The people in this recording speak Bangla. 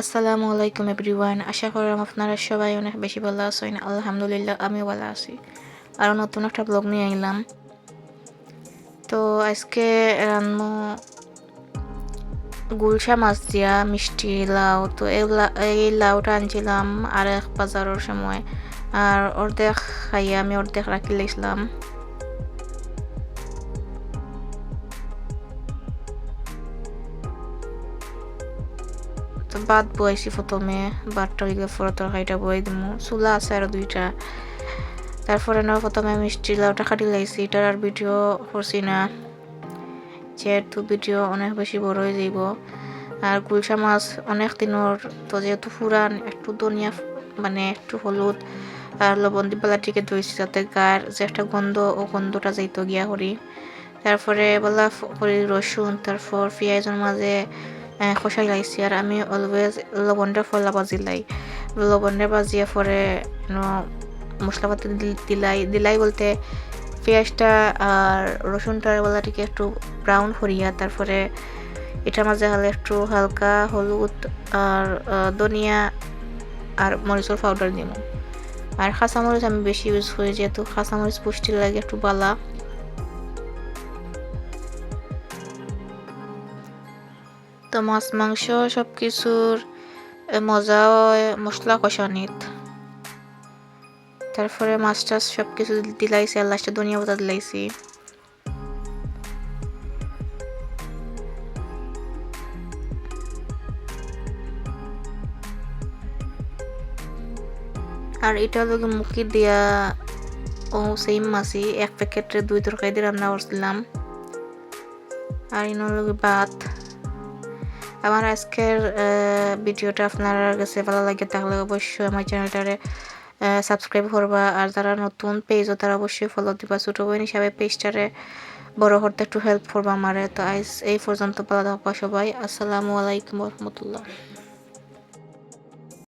আসসালামু আলাইকুম এভরিওয়ান। আশা করলাম আপনারা সবাই অনেক বেশি ভালো আছেন। আলহামদুলিল্লাহ আমিও ভালো আছি। আরও নতুন একটা ব্লগ নিয়ে এলাম তো আজকে রান্না গুলশা মাছ দিয়া, মিষ্টি, লাউ। তো এই এই লাউটা আনছিলাম আর এক বাজারের সময়। আর অর্ধেক খাইয়া আমি অর্ধেক রাখি লাইছিলাম ভাত বয়াইছি প্রথমে বাদটা হইলে পরে তরকারিটা বয়াই দিমু। চুলা আছে আর দুইটা। তারপরে না প্রথমে মিষ্টি লাউটা কাটি লাইছি, এটার আর ভিডিও করছি না। যেহেতু ভিডিও অনেক বেশি বড় হয়ে যাইব। আর গুলশা মাছ অনেক দিনের, তো যেহেতু ফুরান, একটু ধনিয়া মানে একটু হলুদ আর লবণ দিবেলা টিকে ধুইছি যাতে গায়ের যে একটা গন্ধ, ও গন্ধটা যাইতো গিয়া করি তারপরে বলা করি রসুন, তারপর পেঁয়াজের মাঝে আহ, খসাই লাইছি আর আমি অলওয়েজ লবণটা ফলা বাজি লাই লবণটা বাজিয়ে পরে মশলাপাতি দিল- দিলাই দিলাই বলতে পেঁয়াজটা আর রসুনটা বলাটিকে একটু ব্রাউন করিয়া তারপরে এটার মাঝে হলে একটু হালকা হলুদ আর ধনিয়া আর মরিচের পাউডার দিব আর কাঁচামরিচ আমি বেশি ইউজ করি যেহেতু কাঁচামরিচ পুষ্টি লাগে একটু বালা। তো মাছ, মাংস সব কিছুর মজা মশলা কষানিত তারপরে মাছ টাছ সব কিছু দিলাইছি আর লাস্টে ধনিয়া পাতা দিলাইছি। আর এটা লোকে মুখি দিয়া, ও সেম মাছই এক প্যাকেটের দুই তরকারি দিয়ে রান্না করছিলাম। আর ইনোর লোকে ভাত। আমার আজকের ভিডিওটা আপনার কাছে ভালো লাগে তাহলে অবশ্যই আমার চ্যানেলটারে সাবস্ক্রাইব করবা। আর যারা নতুন পেজও তারা অবশ্যই ফলো দিবা। ছোটো বোন হিসাবে পেজটারে বড় হতে একটু হেল্প করবা আমারে। তো আজ এই পর্যন্ত, ভালো থাকবা সবাই। আসসালামু আলাইকুম রহমতুল্লাহ।